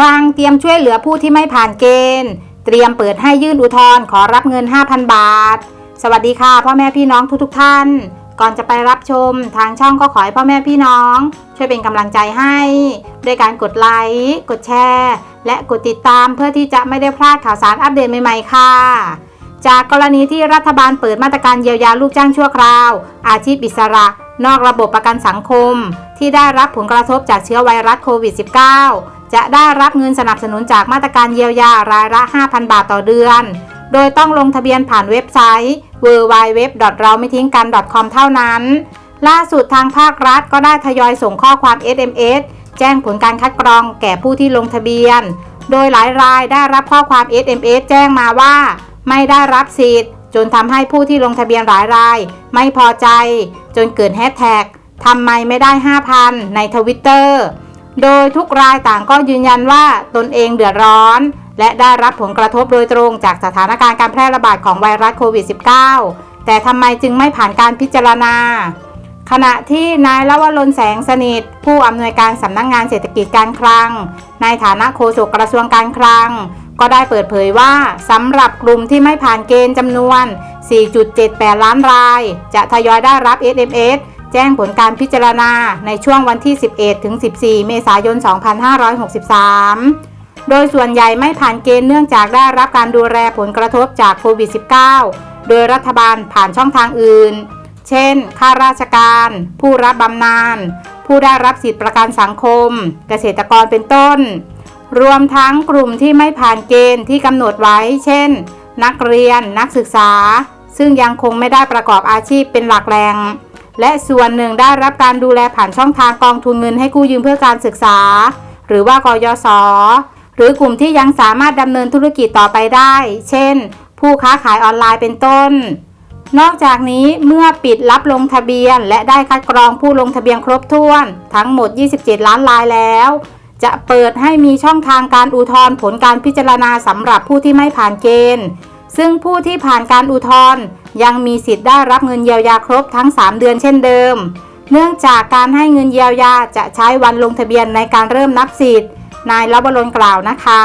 คลังเตรียมช่วยเหลือผู้ที่ไม่ผ่านเกณฑ์ เตรียมเปิดให้ยื่นอุทธรณ์ขอรับเงิน 5,000 บาท สวัสดีค่ะ พ่อแม่พี่น้องทุกๆท่าน ก่อนจะไปรับชมทางช่องก็ขอให้พ่อแม่พี่น้อง ช่วยเป็นกำลังใจให้ด้วยการกดไลค์กดแชร์ และกดติดตามเพื่อที่จะไม่ได้พลาดข่าวสารอัปเดตใหม่ๆค่ะจากกรณีที่รัฐบาลเปิดมาตรการเยียวยาลูกจ้างชั่วคราว อาชีพอิสระ นอกระบบประกันสังคม ที่ได้รับผลกระทบจากเชื้อไวรัสโควิด -19 จะได้รับเงินสนับสนุนจากมาตรการเยียวยารายละ 5,000 บาทต่อเดือน โดยต้องลงทะเบียนผ่านเว็บไซต์ www. เราไม่ทิ้งกัน .com เท่านั้น ล่าสุดทางภาครัฐก็ได้ทยอยส่งข้อความ SMS แจ้งผลการคัดกรองแก่ผู้ที่ลงทะเบียน โดยหลายรายได้รับข้อความ SMS แจ้งมาว่า ไม่ได้รับสิทธิ์ จนทำให้ผู้ที่ลงทะเบียนหลายราย ไม่พอใจ จนเกิดแฮชแท็กทำไมไม่ได้ 5,000 ในทวิตเตอร์ โดยทุกรายต่างก็ยืนยันว่าตนเองเดือดร้อน และได้รับผลกระทบโดยตรงจากสถานการณ์การแพร่ระบาดของไวรัสโควิด -19 แต่ทำไมจึงไม่ผ่านการพิจารณา ขณะที่นายละวรนแสงสนิท ผู้อำนวยการสำนักงงานเศรษฐกิจการคลัง ในฐานะโฆษกกระทรวงการคลัง ก็ได้เปิดเผยว่าสำหรับกลุ่มที่ไม่ผ่านเกณฑ์จำนวน 4.78 ล้านราย จะทยอยได้รับ SMS แจ้งผลการพิจารณาในช่วงวันที่ 11 ถึง 14 เมษายน 2563 โดยส่วนใหญ่ไม่ผ่านเกณฑ์เนื่องจากได้รับการดูแลผลกระทบจากโควิด -19 โดยรัฐบาลผ่านช่องทางอื่น เช่น ข้าราชการ ผู้รับบำนาญ ผู้ได้รับสิทธิประกันสังคม เกษตรกรเป็นต้น รวมทั้งกลุ่มที่ไม่ผ่านเกณฑ์ที่กำหนดไว้ เช่น นักเรียน นักศึกษา ซึ่งยังคงไม่ได้ประกอบอาชีพเป็นหลักแหล่ง และส่วนหนึ่งได้รับการดูแลผ่านช่องทางกองทุนเงินให้กู้ยืมเพื่อการศึกษา หรือว่ากยศหรือกลุ่มที่ยังสามารถดำเนินธุรกิจต่อไปได้ เช่น ผู้ค้าขายออนไลน์เป็นต้น นอกจากนี้เมื่อปิดรับลงทะเบียน และได้คัดกรองผู้ลงทะเบียนครบถ้วน ทั้งหมด 27 ล้านรายแล้ว จะเปิดให้มีช่องทางการอุทธรณ์ผลการพิจารณาสำหรับผู้ที่ไม่ผ่านเกณฑ์ ซึ่งผู้ที่ผ่านการอุทธรณ์ยังมีสิทธิ์ได้รับเงินเยียวยาครบทั้ง 3 เดือนเช่นเดิม เนื่องจากการให้เงินเยียวยาจะใช้วันลงทะเบียนในการเริ่มนับสิทธิ์ นายลบรนกล่าวนะคะ